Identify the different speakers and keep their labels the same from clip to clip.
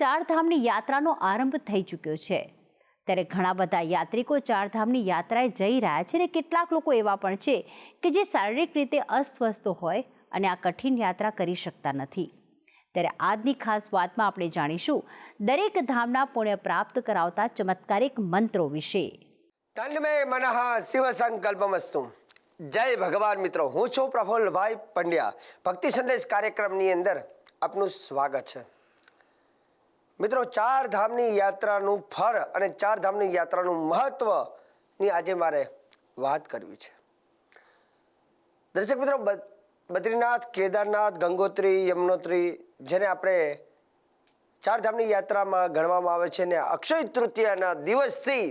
Speaker 1: ચારધામની યાત્રાનો આરંભ થઈ ચૂક્યો છે. ત્યારે ઘણા બધા યાત્રિકો ચારધામની યાત્રાએ જઈ રહ્યા છે અને કેટલાક લોકો એવા પણ છે કે જે શારીરિક રીતે અસ્વસ્થ હોય અને આ કઠિન યાત્રા કરી શકતા નથી. ત્યારે આજની ખાસ વાતમાં આપણે જાણીશું દરેક ધામના પુણ્ય પ્રાપ્ત કરાવતા ચમત્કારિક મંત્રો વિશે.
Speaker 2: તન્મે મનઃ શિવ સંકલ્પમસ્તુ. જય ભગવાન મિત્રો, હું છું પ્રફુલ્લભાઈ પંડ્યા. ભક્તિ સંદેશ કાર્યક્રમની અંદર આપનું સ્વાગત છે. મિત્રો, ચાર ધામની યાત્રાનું ફળ અને ચાર ધામની યાત્રાનું મહત્વની આજે મારે વાત કરવી છે. દર્શક મિત્રો બદ્રીનાથ, કેદારનાથ, ગંગોત્રી, યમનોત્રી જેને આપણે ચાર ધામની યાત્રામાં ગણવામાં આવે છે ને અક્ષય તૃતીયાના દિવસથી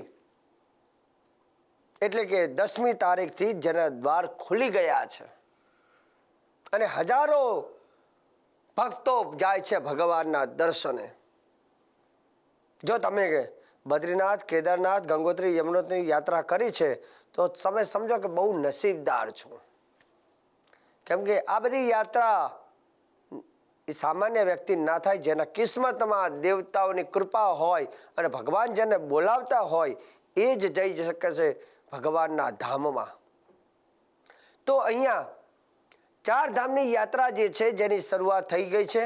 Speaker 2: એટલે કે દસમી તારીખથી જેના દ્વાર ખુલી ગયા છે. અને હજારો ભક્તો જાય છે ભગવાનના દર્શને. જો તમે બદ્રીનાથ, કેદારનાથ, ગંગોત્રી, યમનોત્રી યાત્રા કરી છે, તો તમે સમજો કે બહુ નસીબદાર છો. કેમ કે આ બધી યાત્રા એ સામાન્ય વ્યક્તિ ના થાય, જેના કિસ્મતમાં દેવતાઓની કૃપા હોય અને ભગવાન જેને બોલાવતા હોય, એ જ જઈ શકે છે ભગવાનના ધામમાં. તો અહીંયા ચાર ધામની યાત્રા જે છે, જેની શરૂઆત થઈ ગઈ છે.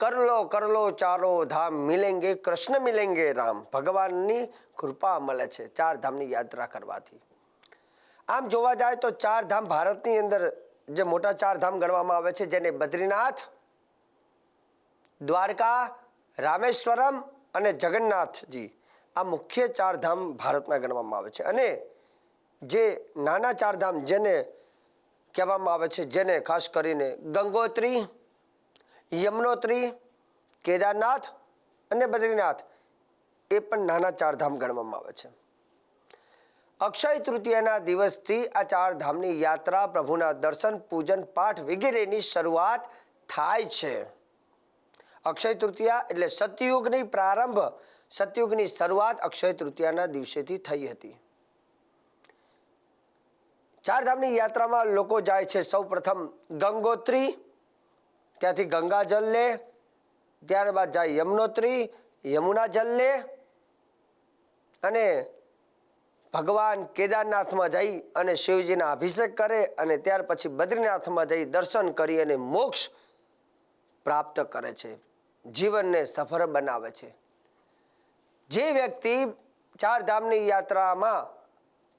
Speaker 2: કરલો કરલો ચારો ધામ મિલેંગે, કૃષ્ણ મિલેંગે રામ. ભગવાનની કૃપા મળે છે ચાર ધામની યાત્રા કરવાથી. આમ જોવા જાય તો ચાર ધામ ભારતની અંદર જે મોટા ચાર ધામ ગણવામાં આવે છે જેને બદ્રીનાથ, દ્વારકા, રામેશ્વરમ અને જગન્નાથજી આ મુખ્ય ચાર ધામ ભારતના ગણવામાં આવે છે. અને જે નાના ચાર ધામ જેને કહેવામાં આવે છે જેને ખાસ કરીને ગંગોત્રી યમનોત્રી, કેદારનાથ અને બદ્રીનાથ એ પણ નાના ચાર ધામ ગણવામાં આવે છે. અક્ષય તૃતીયાના દિવસથી આ ચાર ધામની યાત્રા, પ્રભુના દર્શન, પૂજન, પાઠ વગેરેની શરૂઆત થાય છે. અક્ષય તૃતીયા એટલે સતયુગની પ્રારંભ. સતયુગની શરૂઆત અક્ષય તૃતીયાના દિવસેથી થઈ હતી. ચાર ધામની યાત્રામાં લોકો જાય છે સૌ પ્રથમ ગંગોત્રી ત્યાંથી ગંગા જલ લે, ત્યારબાદ જાય યમનોત્રી, યમુના જલ લે અને ભગવાન કેદારનાથમાં જઈ અને શિવજીના અભિષેક કરે અને ત્યાર પછી બદ્રીનાથમાં જઈ દર્શન કરી અને મોક્ષ પ્રાપ્ત કરે છે. જીવનને સફળ બનાવે છે. જે વ્યક્તિ ચાર ધામની યાત્રામાં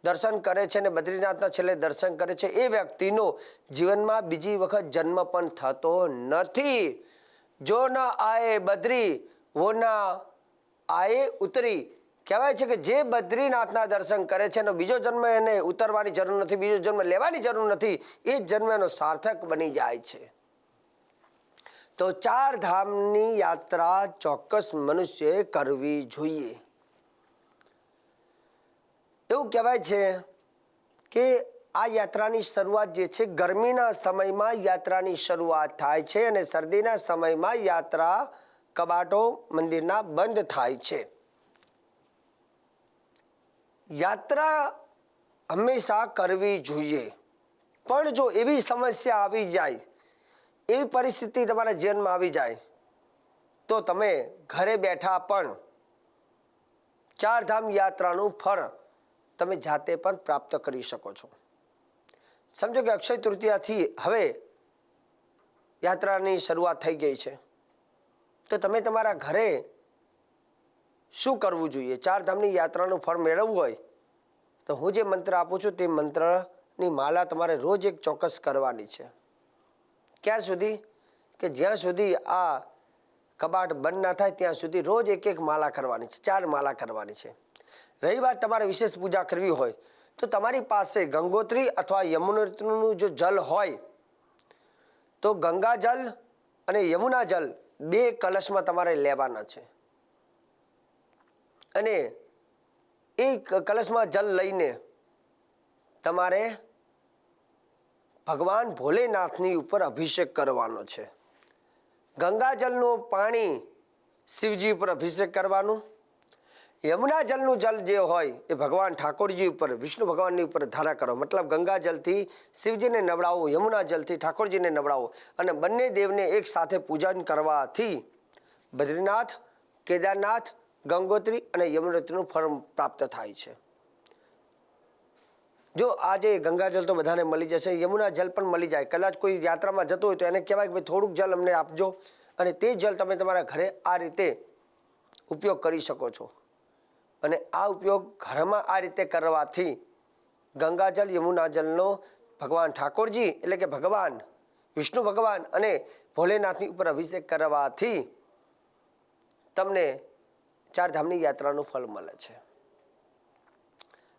Speaker 2: દર્શન કરે છે અને બદ્રીનાથના છેલ્લે દર્શન કરે છે, એ વ્યક્તિનો જીવનમાં બીજી વખત જન્મ પણ થતો નથી. જો ન આયે બદ્રી, વો ના આયે ઉતરી. કહેવાય છે કે જે બદ્રીનાથના દર્શન કરે છે એનો બીજો જન્મ એને ઉતરવાની જરૂર નથી, બીજો જન્મ લેવાની જરૂર નથી, એ જ જન્મ એનો સાર્થક બની જાય છે. તો ચાર ધામની યાત્રા ચોક્કસ મનુષ્યએ કરવી જોઈએ. એવું કહેવાય છે કે આ યાત્રાની શરૂઆત જે છે, ગરમીના સમયમાં યાત્રાની શરૂઆત થાય છે અને શરદીના સમયમાં યાત્રા કબાટો મંદિરના બંધ થાય છે. યાત્રા હંમેશા કરવી જોઈએ. પણ જો એવી સમસ્યા આવી જાય, એવી પરિસ્થિતિ તમારા જીવનમાં આવી જાય, તો તમે ઘરે બેઠા પણ ચારધામ યાત્રાનું ફળ તમે જાતે પણ પ્રાપ્ત કરી શકો છો. સમજો કે અક્ષય તૃતીયાથી હવે યાત્રાની શરૂઆત થઈ ગઈ છે. તો તમે તમારા ઘરે શું કરવું જોઈએ? ચાર ધામની યાત્રાનું ફળ મેળવવું હોય, તો હું જે મંત્ર આપું છું તે મંત્રની માળા તમારે રોજ એક ચોક્કસ કરવાની છે. ક્યાં સુધી? કે જ્યાં સુધી આ કબાટ બંધ ના થાય, ત્યાં સુધી રોજ એક એક માળા કરવાની છે, ચાર માળા કરવાની છે. રહી વાત તમારે વિશેષ પૂજા કરવી હોય, તો તમારી પાસે ગંગોત્રી અથવા યમુનોત્રીનું જો જલ હોય, તો ગંગા જલ અને યમુના જલ બે કલશમાં તમારે લેવાના છે. અને એ કલશમાં જલ લઈને તમારે ભગવાન ભોલેનાથની ઉપર અભિષેક કરવાનો છે. ગંગાજલનું પાણી શિવજી ઉપર અભિષેક કરવાનું યમુના જલનું જલ જે હોય એ ભગવાન ઠાકોરજી ઉપર, વિષ્ણુ ભગવાનની ઉપર ધારા કરો. મતલબ ગંગા જલથી શિવજીને નવડાવો, યમુના જલથી ઠાકોરજીને નવડાવો અને બંને દેવને એક સાથે પૂજન કરવાથી બદ્રીનાથ, કેદારનાથ, ગંગોત્રી અને યમુનોત્રીનું ફળ પ્રાપ્ત થાય છે. જો આજે ગંગાજલ તો બધાને મળી જશે, યમુના જલ પણ મળી જાય. કદાચ કોઈ યાત્રામાં જતો હોય તો એને કહેવાય કે ભાઈ થોડુંક જલ અમને આપજો અને તે જલ તમે તમારા ઘરે આ રીતે ઉપયોગ કરી શકો છો. અને આ ઉપયોગ ઘરમાં આ રીતે કરવાથી ગંગાજલ યમુના જલનો ભગવાન ઠાકોરજી એટલે કે ભગવાન, વિષ્ણુ ભગવાન અને ભોલેનાથની ઉપર અભિષેક કરવાથી તમને ચારધામની યાત્રાનું ફળ મળે છે.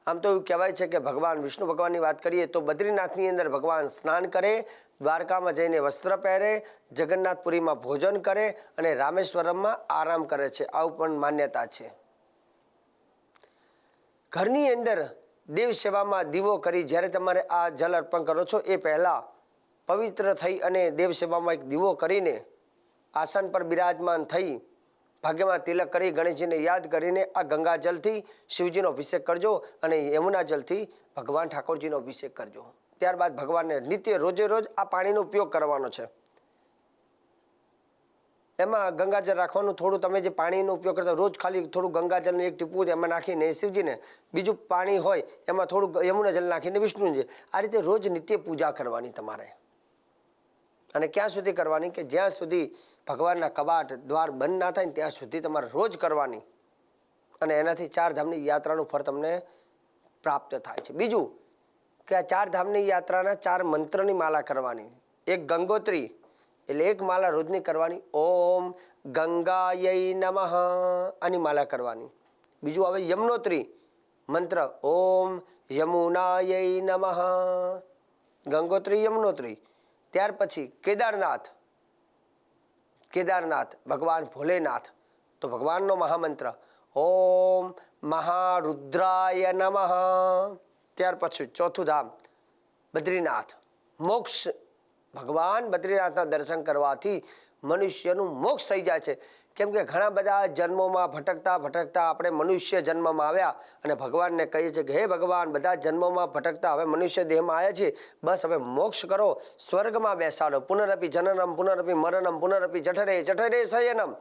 Speaker 2: આમ તો એવું કહેવાય છે કે ભગવાન, વિષ્ણુ ભગવાનની વાત કરીએ તો બદ્રીનાથની અંદર ભગવાન સ્નાન કરે, દ્વારકામાં જઈને વસ્ત્ર પહેરે, જગન્નાથપુરીમાં ભોજન કરે અને રામેશ્વરમમાં આરામ કરે છે. આવું પણ માન્યતા છે. ઘરની અંદર દેવ સેવામાં દીવો કરી જ્યારે તમારે આ જલ અર્પણ કરો છો, એ પહેલાં પવિત્ર થઈ અને દેવ સેવામાં એક દીવો કરીને આસન પર બિરાજમાન થઈ ભાગ્યમાં તિલક કરી, ગણેશજીને યાદ કરીને આ ગંગા જલથી શિવજીનો અભિષેક કરજો અને યમુના જલથી ભગવાન ઠાકોરજીનો અભિષેક કરજો. ત્યારબાદ ભગવાનને નિત્ય રોજે રોજ આ પાણીનો ઉપયોગ કરવાનો છે. એમાં ગંગાજળ રાખવાનું થોડું તમે જે પાણીનો ઉપયોગ કરતા રોજ ખાલી થોડું ગંગાજળનું એક ટીપવું એમાં નાખીને, શિવજીને બીજું પાણી હોય, એમાં થોડું યમુના જલ નાખીને વિષ્ણુજી આ રીતે રોજ નિત્ય પૂજા કરવાની તમારે. અને ક્યાં સુધી કરવાની કે જ્યાં સુધી ભગવાનના કબાટ દ્વાર બંધ ના થાય ને ત્યાં સુધી તમારે રોજ કરવાની. અને એનાથી ચાર ધામની યાત્રાનું ફળ તમને પ્રાપ્ત થાય છે. બીજું કે આ ચાર ધામની યાત્રાના ચાર મંત્રની માલા કરવાની. એક ગંગોત્રી એટલે એક માલા રોજની કરવાની. ઓમ ગંગાય નમઃ આની માલા કરવાની. બીજું આવે યમનોત્રી મંત્ર. ઓમ યમુનાય નમઃ. ગંગોત્રી યમનોત્રી. ત્યાર પછી કેદારનાથ. કેદારનાથ. ભગવાન ભોલેનાથ. તો ભગવાનનો મહામંત્ર. ઓમ મહારુદ્રાય નમઃ. ત્યાર પછી ચોથું ધામ. બદ્રીનાથ. મોક્ષ ભગવાન બદ્રીનાથના દર્શન કરવાથી મનુષ્યનું મોક્ષ થઈ જાય છે. કેમ કે ઘણા બધા જન્મોમાં ભટકતા ભટકતા આપણે મનુષ્ય જન્મમાં આવ્યા અને ભગવાનને કહીએ છીએ કે, હે ભગવાન, બધા જન્મોમાં ભટકતા હવે મનુષ્ય દેહમાં આવ્યા છીએ. બસ હવે મોક્ષ કરો. સ્વર્ગમાં બેસાડો. પુનરપી જનનમ, પુનરપી મરણમ, પુનરપી જઠરે જઠરે શયનમ.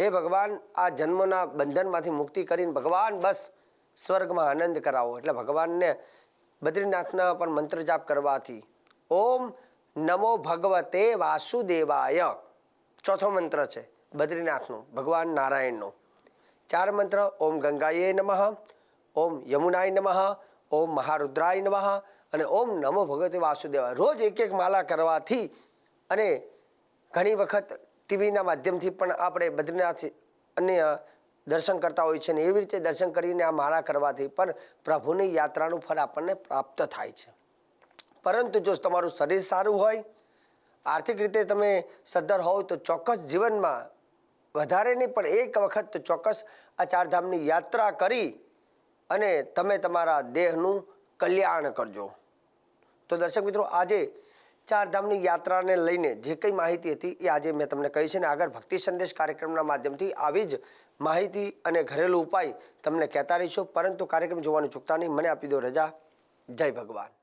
Speaker 2: હે ભગવાન, આ જન્મના બંધનમાંથી મુક્તિ કરીને ભગવાન બસ સ્વર્ગમાં આનંદ કરાવો. એટલે ભગવાનને બદ્રીનાથના પણ મંત્ર જાપ કરવાથી ઓમ નમો ભગવતે વાસુદેવાય. ચોથો મંત્ર છે, બદ્રીનાથનો, ભગવાન નારાયણનો. ચાર મંત્ર, ઓમ ગંગાએ નમઃ, ઓમ યમુનાય નમઃ, ઓમ મહારુદ્રાય નમઃ અને ઓમ નમો ભગવતે વાસુદેવાય. રોજ એક એક માલા કરવાથી અને ઘણી વખત ટીવીના માધ્યમથી પણ આપણે બદ્રીનાથ અન્ય દર્શન કરતા હોય છે ને એવી રીતે દર્શન કરીને આ માળા કરવાથી પણ પ્રભુની યાત્રાનું ફળ આપણને પ્રાપ્ત થાય છે. પરંતુ જો તમારું શરીર સારું હોય, આર્થિક રીતે તમે સદ્ધર હોવ તો ચોક્કસ જીવનમાં વધારે નહીં, પણ એક વખત તો ચોક્કસ આ ચારધામની યાત્રા કરી અને તમે તમારા દેહનું કલ્યાણ કરજો. તો દર્શક મિત્રો, આજે ચારધામની યાત્રાને લઈને જે કંઈ માહિતી હતી એ આજે મેં તમને કહી છે ને, આગળ ભક્તિ સંદેશ કાર્યક્રમના માધ્યમથી આવી જ માહિતી અને ઘરેલું ઉપાય તમને કહેતા રહીશું. પરંતુ કાર્યક્રમ જોવાનું ચૂકતા નહીં, મને આપી દો રજા. જય ભગવાન.